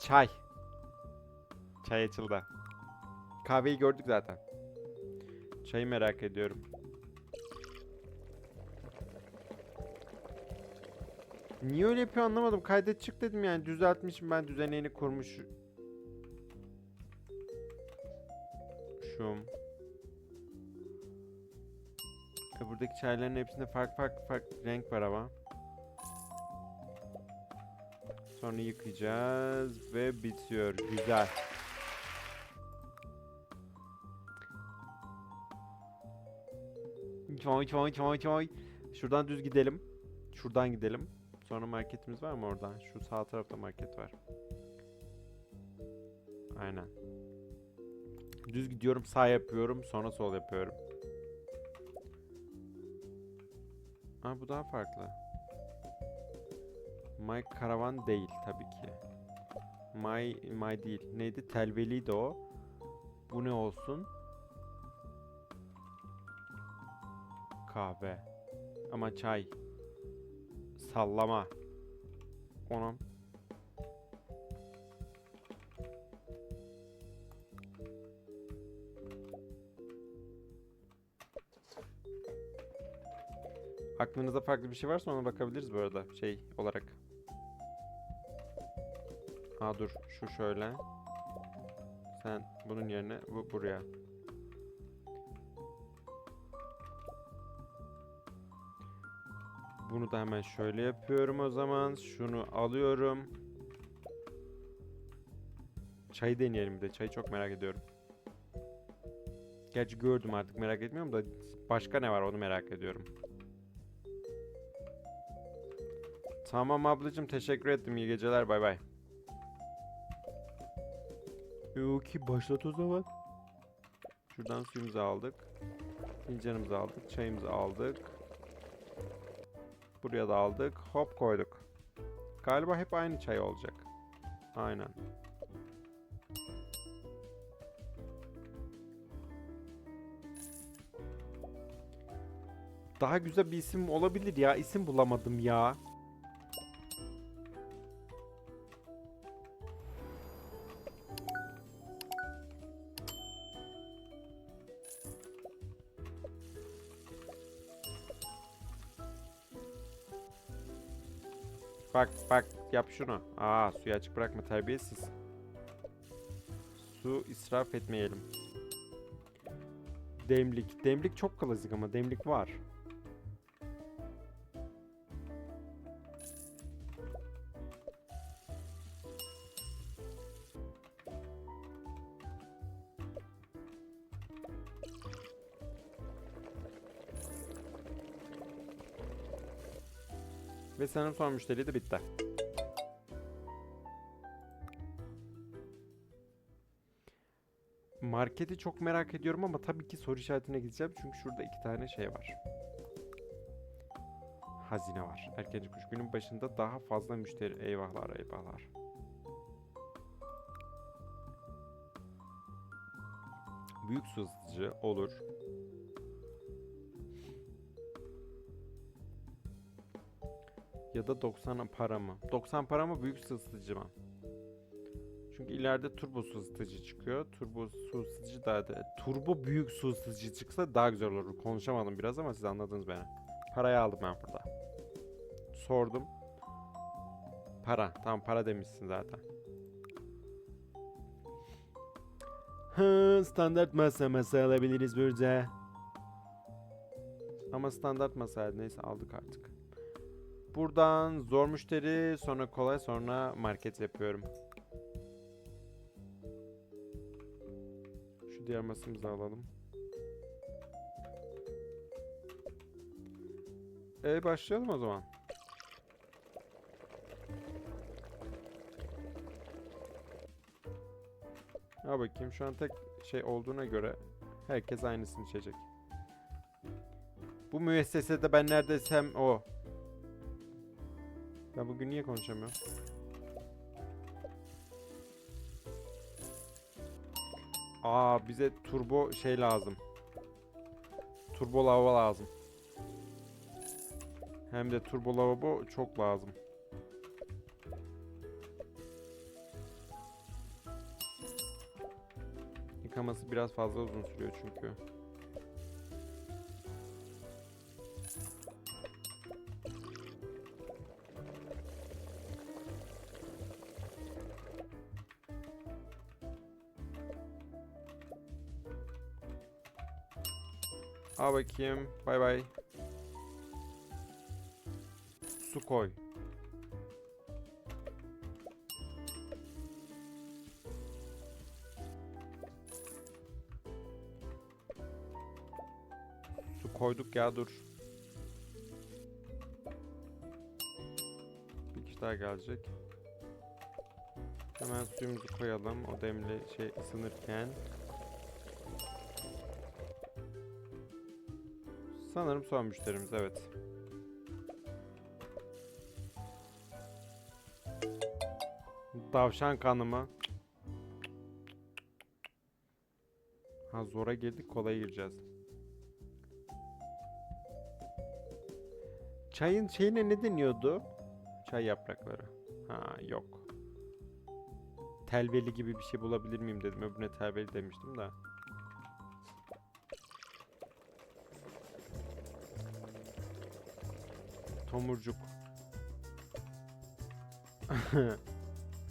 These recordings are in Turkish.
Çay. Çay açıldı. Kahveyi gördük zaten. Çayı merak ediyorum. Niye öyle yapıyor anlamadım. Kaydet çık dedim yani. Düzeltmişim ben düzeneğini kurmuş. Şum. Buradaki çayların hepsinde farklı farklı farklı renk var ama. Sonra yıkayacağız ve bitiyor. Güzel. Çoy çoy çoy çoy. Şuradan düz gidelim. Şuradan gidelim. Sonra marketimiz var mı oradan? Şu sağ tarafta market var. Aynen. Düz gidiyorum, sağ yapıyorum, sonra sol yapıyorum. Aa bu daha farklı. My Karavan değil tabii ki. My, my değil. Neydi? Telveliydi o. Bu ne olsun? Kahve. Ama çay. Sallama. Onun. Aklınızda farklı bir şey varsa ona bakabiliriz bu arada şey olarak. Aa dur şu şöyle. Sen bunun yerine bu buraya. Bunu da hemen şöyle yapıyorum o zaman. Şunu alıyorum. Çayı deneyelim bir de. Çayı çok merak ediyorum. Gerçi gördüm artık merak etmiyorum da başka ne var onu merak ediyorum. Tamam ablacığım teşekkür ettim. İyi geceler bay bay. Yok başlat o zaman. Şuradan suyumuzu aldık. Fincanımızı aldık. Çayımızı aldık. Buraya da aldık. Hop koyduk. Galiba hep aynı çay olacak. Aynen. Daha güzel bir isim olabilir ya. İsim bulamadım ya. Bak bak yap şunu. Aa suyu açık bırakma terbiyesiz. Su israf etmeyelim. Demlik. Demlik çok klasik ama demlik var. Ve sanırım son müşteri de bitti. Marketi çok merak ediyorum ama tabii ki soru işaretine gideceğim çünkü şurada iki tane şey var. Hazine var. Erkenci kuş günün başında daha fazla müşteri. Eyvahlar eyvahlar. Büyük su olur. Ya da 90 para mı? 90 para mı büyük ısıtıcı mı? Çünkü ileride turbo su ısıtıcı çıkıyor. Turbo su ısıtıcı daha da... Turbo büyük su ısıtıcı çıksa daha güzel olur. Konuşamadım biraz ama siz anladınız beni. Parayı aldım ben burada. Sordum. Para. Tamam para demişsin zaten. Standart masa masa alabiliriz burada. Ama standart masa neyse aldık artık. Buradan zor müşteri, sonra kolay, sonra market yapıyorum. Şu diğer masamızı alalım. E başlayalım o zaman. Ha bakayım şu an tek şey olduğuna göre herkes aynısını içecek. Bu müessesede ben neredesem o. Ben bugün niye konuşamıyorum? Aa bize turbo şey lazım. Turbo lava lazım. Hem de turbo lavabo çok lazım. Yıkaması biraz fazla uzun sürüyor çünkü. Al bakayım. Bay bay. Su koy. Su koyduk ya dur. Bir kişi daha gelecek. Hemen suyumuzu koyalım o demli şey ısınırken. Sanırım son müşterimiz evet. Tavşan kanı mı? Ha zora girdik kolay gireceğiz. Çayın şeyine ne deniyordu? Çay yaprakları. Ha yok. Telveli gibi bir şey bulabilir miyim dedim. Öbürüne telveli demiştim de. Tomurcuk.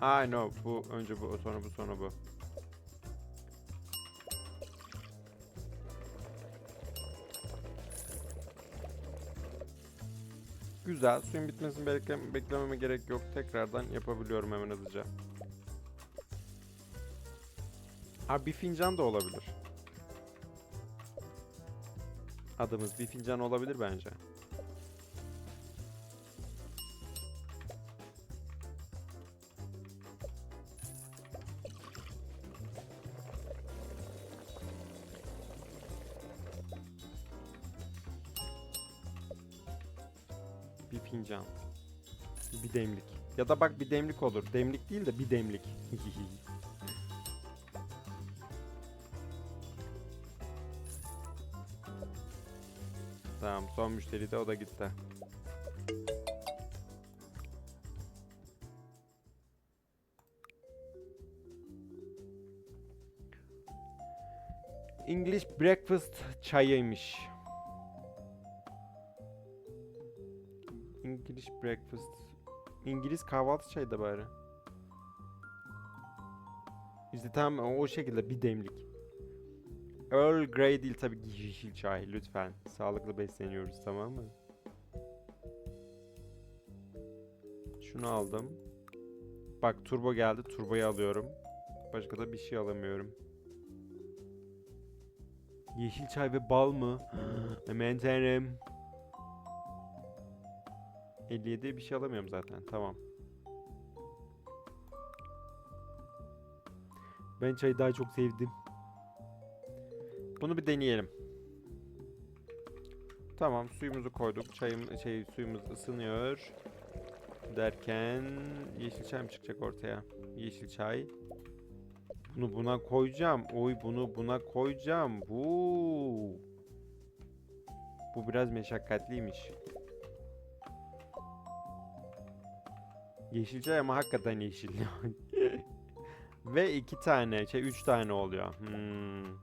Aa no bu önce bu sonra bu sonra bu. Güzel. Suyun bitmesini bekle beklememe gerek yok. Tekrardan yapabiliyorum hemen hızlıca. Ha bir fincan da olabilir. Adımız bir fincan olabilir bence. Ya da bak bir demlik olur. Demlik değil de bir demlik. tamam son müşteri de o da gitti. English breakfast çayıymış. English breakfast. İngiliz kahvaltı çayı da bari. İşte tam o şekilde bir demlik. Earl Grey değil tabii ki yeşil çay lütfen. Sağlıklı besleniyoruz tamam mı? Şunu aldım. Bak turbo geldi. Turboyu alıyorum. Başka da bir şey alamıyorum. Yeşil çay ve bal mı? Aman tanrım. 57 bir şey alamıyorum zaten. Tamam. Ben çayı daha çok sevdim. Bunu bir deneyelim. Tamam, suyumuzu koyduk. Çayım şey suyumuz ısınıyor. Derken yeşil çay mı çıkacak ortaya? Yeşil çay. Bunu buna koyacağım. Oy bunu buna koyacağım. Bu. Bu biraz meşakkatliymiş. Yeşil çay ama hakikaten yeşil. Ve iki tane, şey üç tane oluyor. Hmm.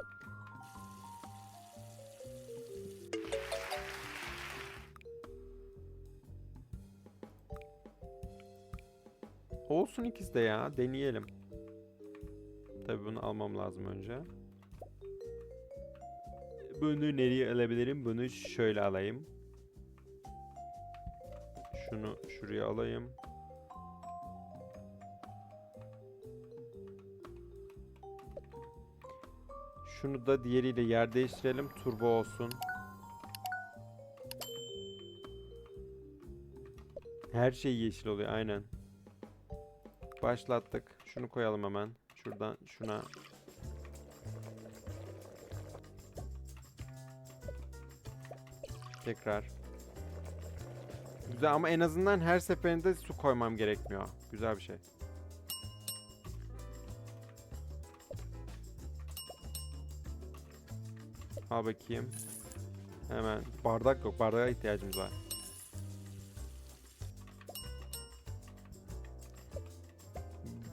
Olsun ikisi de ya, deneyelim. Tabii bunu almam lazım önce. Bunu nereye alabilirim? Bunu şöyle alayım. Şunu şuraya alayım. Şunu da diğeriyle yer değiştirelim. Turbo olsun. Her şey yeşil oluyor aynen. Başlattık. Şunu koyalım hemen. Şuradan şuna. Tekrar. Güzel ama en azından her seferinde su koymam gerekmiyor. Güzel bir şey. Al bakayım. Hemen. Bardak yok. Bardağa ihtiyacımız var.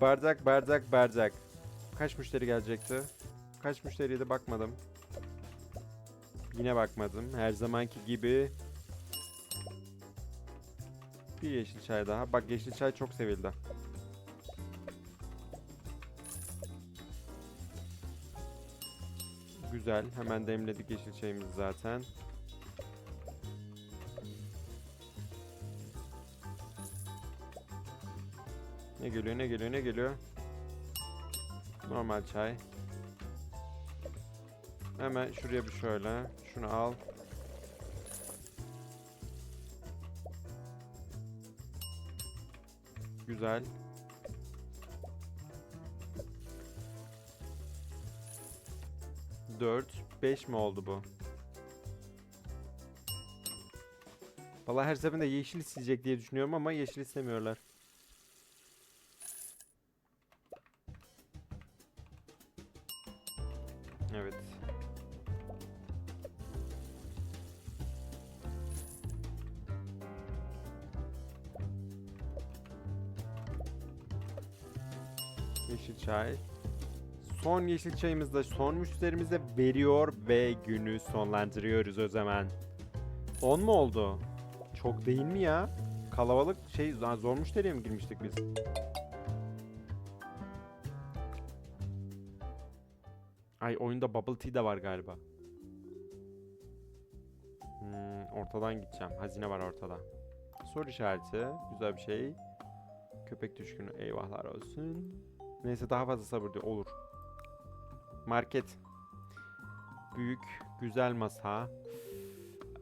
Bardak, bardak, bardak. Kaç müşteri gelecekti? Kaç müşteriydi bakmadım. Yine bakmadım. Her zamanki gibi. Bir yeşil çay daha. Bak yeşil çay çok sevildi. Güzel. Hemen demledik yeşil çayımızı zaten. Ne geliyor ne geliyor ne geliyor? Normal çay. Hemen şuraya bir şöyle. Şunu al. Güzel. Dört, beş mi oldu bu? Vallahi her seferinde yeşil isteyecek diye düşünüyorum ama yeşil istemiyorlar. Evet. Yeşil çay. Son yeşil çayımızı da son müşterimize veriyor ve günü sonlandırıyoruz o zaman. 10 mu oldu? Çok değil mi ya? Kalabalık şey zor müşteriye mi girmiştik biz? Ay oyunda bubble tea de var galiba. Hmm, ortadan gideceğim. Hazine var ortada. Soru işareti. Güzel bir şey. Köpek düşkünü. Eyvahlar olsun. Neyse daha fazla sabır diyor. Olur. Market. Büyük. Güzel masa.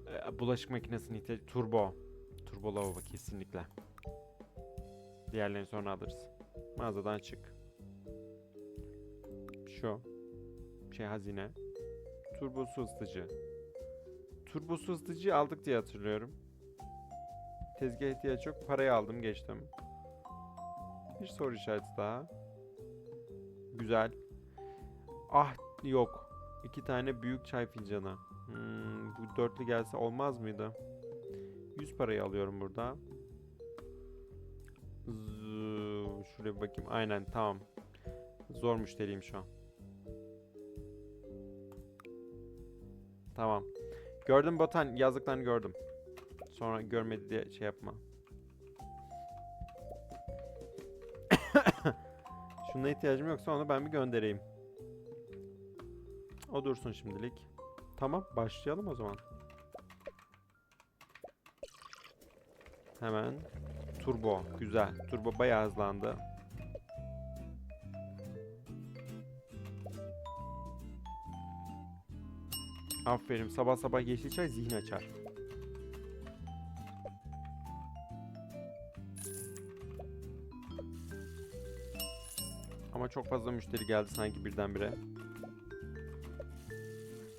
Ee, Bulaşık makinesinin ihtiyacı. Turbo. Turbo lavabo kesinlikle. Diğerlerini sonra alırız. Mağazadan çık. Şu şey hazine. Turbo su ısıtıcı. Turbo su ısıtıcıyı aldık diye hatırlıyorum. Tezgah ihtiyaç yok. Parayı aldım geçtim. Bir soru işareti daha. Güzel. Ah yok. İki tane büyük çay fincanı. Hmm, bu dörtlü gelse olmaz mıydı? 100 parayı alıyorum burada. Şuraya bir bakayım. Aynen tamam. Zor müşteriyim şu an. Tamam. Gördüm Botan yazdıklarını gördüm. Sonra görmedi diye şey yapma. Şuna ihtiyacım yoksa onu ben bir göndereyim. O dursun şimdilik. Tamam başlayalım o zaman. Hemen turbo güzel. Turbo bayağı hızlandı. Aferin sabah sabah yeşil çay zihin açar. Ama çok fazla müşteri geldi sanki birdenbire.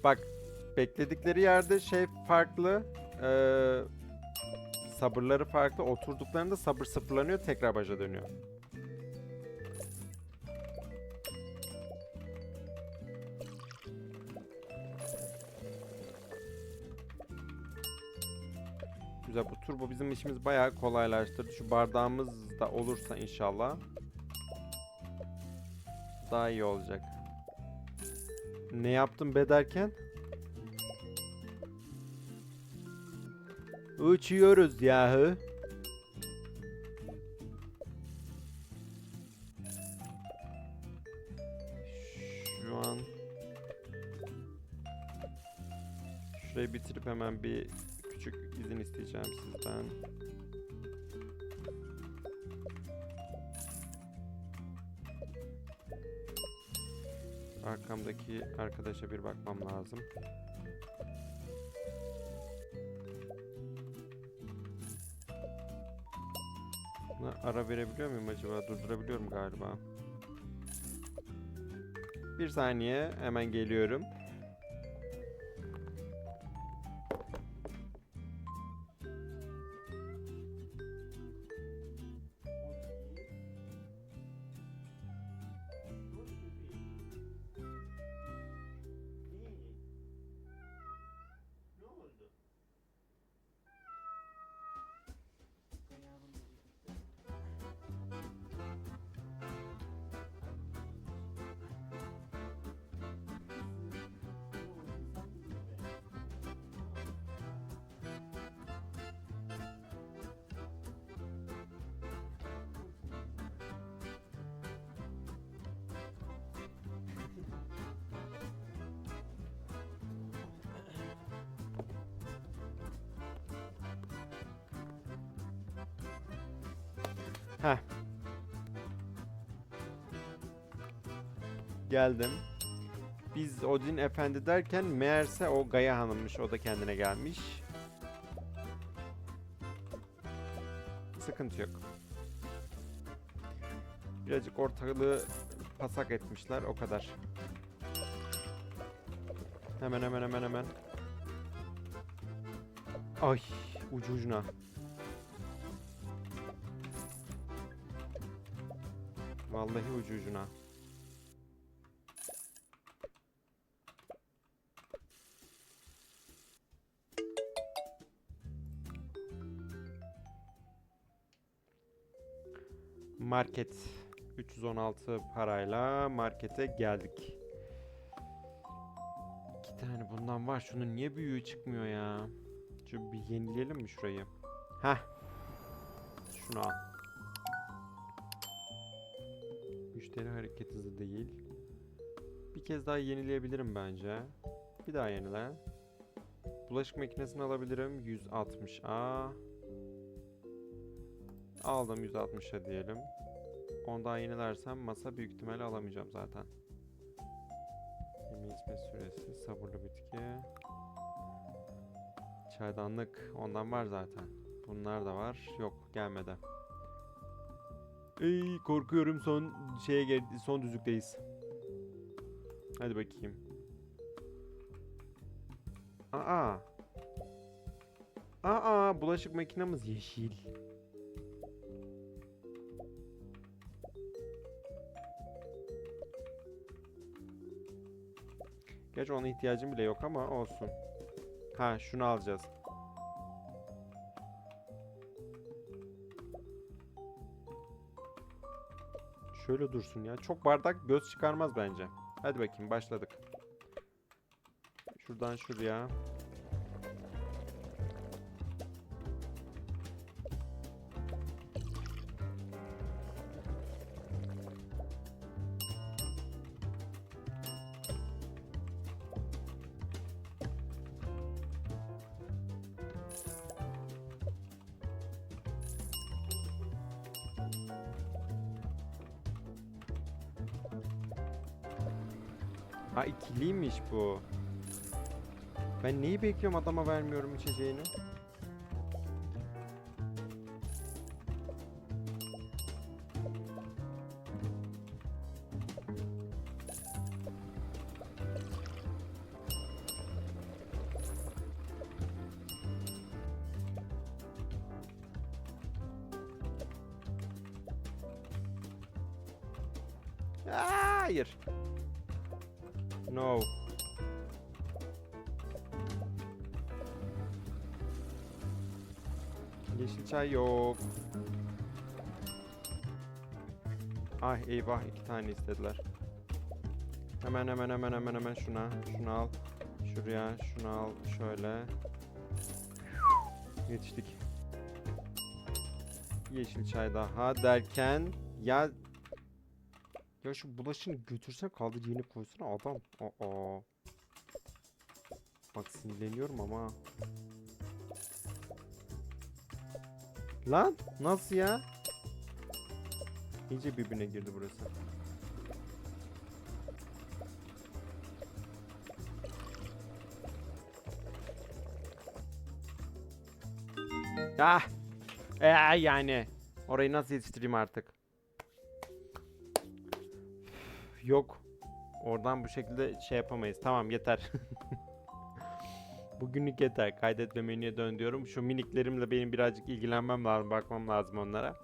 Bak bekledikleri yerde şey farklı. eee, sabırları farklı. Oturduklarında sabır sıfırlanıyor tekrar başa dönüyor. Güzel bu turbo bizim işimiz bayağı kolaylaştırdı. Şu bardağımız da olursa inşallah daha iyi olacak. Ne yaptım be derken? Uçuyoruz yahu. Şu an Şurayı bitirip hemen bir küçük izin isteyeceğim sizden. Arkamdaki arkadaşa bir bakmam lazım. Buna ara verebiliyor muyum acaba? Durdurabiliyorum galiba. Bir saniye hemen geliyorum. Heh. Geldim. Biz Odin Efendi derken meğerse o Gaya Hanım'mış. O da kendine gelmiş. Sıkıntı yok. Birazcık ortalığı pasak etmişler. O kadar. Hemen hemen hemen hemen. Ay ucu ucuna. Vallahi ucu ucuna. Market 316 parayla markete geldik. İki tane bundan var. Şunun niye büyüğü çıkmıyor ya? Şu bir yenileyelim mi şurayı? Heh. Şunu al. Müşteri hareket hızı değil. Bir kez daha yenileyebilirim bence. Bir daha yenile. Bulaşık makinesini alabilirim. 160A. Aldım 160'a diyelim. Ondan yenilersem masa büyük ihtimalle alamayacağım zaten. Yemeği içme süresi, sabırlı bitki. Çaydanlık ondan var zaten. Bunlar da var. Yok gelmedi. Ey korkuyorum son şeye geldi son düzlükteyiz. Hadi bakayım. Aa. Aa bulaşık makinamız yeşil. Gerçi ona ihtiyacım bile yok ama olsun. Ha şunu alacağız. Şöyle dursun ya. Çok bardak göz çıkarmaz bence. Hadi bakayım başladık. Şuradan şuraya. Ha ikiliymiş bu. Ben neyi bekliyorum adama vermiyorum içeceğini. Hayır. No. Yeşil çay yok. Ay eyvah iki tane istediler. Hemen hemen hemen hemen hemen şuna. Şunu al. Şuraya şunu al. Şöyle. Yetiştik. Yeşil çay daha derken ya ya şu bulaşını götürsen kaldır yeni koysana adam. Aa. Bak sinirleniyorum ama. Lan nasıl ya? İyice birbirine girdi burası. Ah! Ee, yani. Orayı nasıl yetiştireyim artık? Yok. Oradan bu şekilde şey yapamayız. Tamam yeter. Bugünlük yeter. Kaydetme menüye dön diyorum. Şu miniklerimle benim birazcık ilgilenmem lazım. Bakmam lazım onlara.